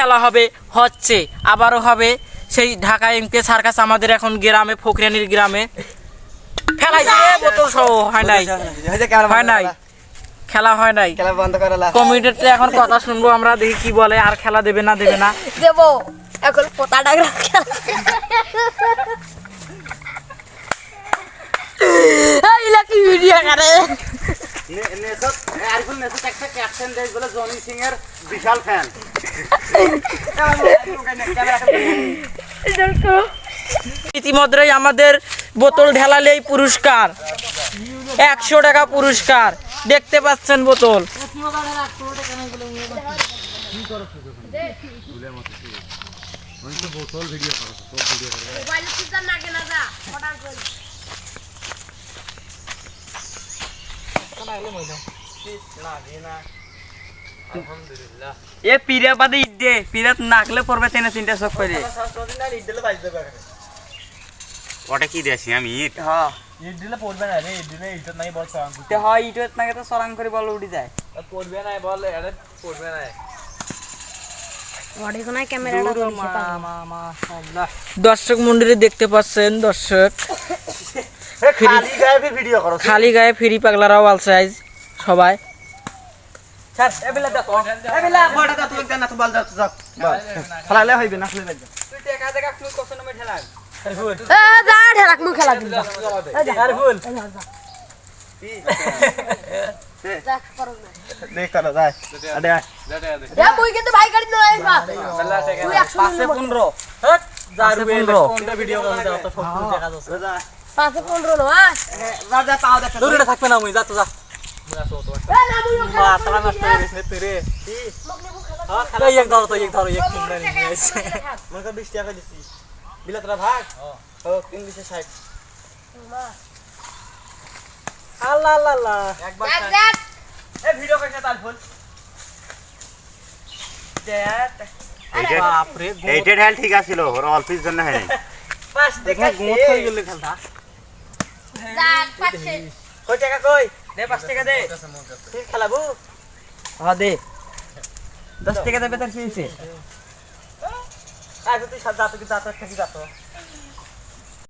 খেলা হবে হচ্ছে। আবারও হবে সেই ঢাকা এমকে সার্কাস আমাদের এখন গ্রামে ফকরানির গ্রামে। খেলাইছে বোতল সহ হয় নাই। হয় নাই। খেলা হয় নাই। খেলা বন্ধ করে এখন কথা শুনব আমরা দেখি কি বলে আর খেলা দেবে না দেবে না। দেবো। এখন পোতা এইলা কি ভিডিও করে। নেসত আরিফুল নেসত একটা ক্যাপ্টেন দেশ বলে জনি সিং এর বিশাল ফ্যান ইতিমধ্যেই আমাদের বোতল ঢেলালেই পুরস্কার একশো টাকা পুরস্কার দেখতে পাচ্ছেন বোতল এ পিড়া বাদে ইট দে পিড়াত নাকলে পড়বে তেনে তিনটা চোখ করে ওটা কি দিয়েছি আমি ইট হ্যাঁ ইট দিলে পড়বে না রে ইট দিলে ইটত নাই বল সাম তে হয় ইটের নাকি তো সরাং করে বল উঠে যায়। পড়বে না বল আরে পড়বে না। বডি কোনায় ক্যামেরাটা ধরেছে দর্শক মন্ডলী দেখতে পাচ্ছেন দর্শক। খালি গায়ে ফির ভিডিও করো। খালি ফ্রি পাগলারাও আল সাইজ সবাই। স্যার এবেলা দেখো এবেলা বড় কথা তুই না তো বল যাও যাও। খেলালে হইবে না খেলে যাও এ যা ঢেলাক মু খেলা দিল আরে ফুল যা করো না। দেখ করো যাই আরে আয়। এ মুই কিন্তু ভাই গাড়ি নয় বা তুই 100 নিলে পনেরো। যারু পনেরো। কোনটা ভিডিও করতে যাও তো ফটো দেখা যাচ্ছে। যা। পাঁচে 15 নয়। যা যা পাও থাকবে না মুই যা তো যা। এ না মুই মাথা নষ্ট হয়ে গেছে তেরে এই এক ধরো তো এক ধরো এক তিন মনে কর 20 টাকা দিছি বিলা তোরা ভাগ ও তিন দিছে 60 আল্লাহ আল্লাহ আল্লাহ একবার দেখ দেখ এ ভিডিও কইছে তার ফুল বাপরে এইটা ঠিক আছিল ওর অল্পের জন্য হয়ে কই টাকা কই দে পাঁচ দে। হ্যাঁ দে। দশ টাকা দেবে তার হয়েছে আজ তুই সাত যাতো কি থাকি যাতো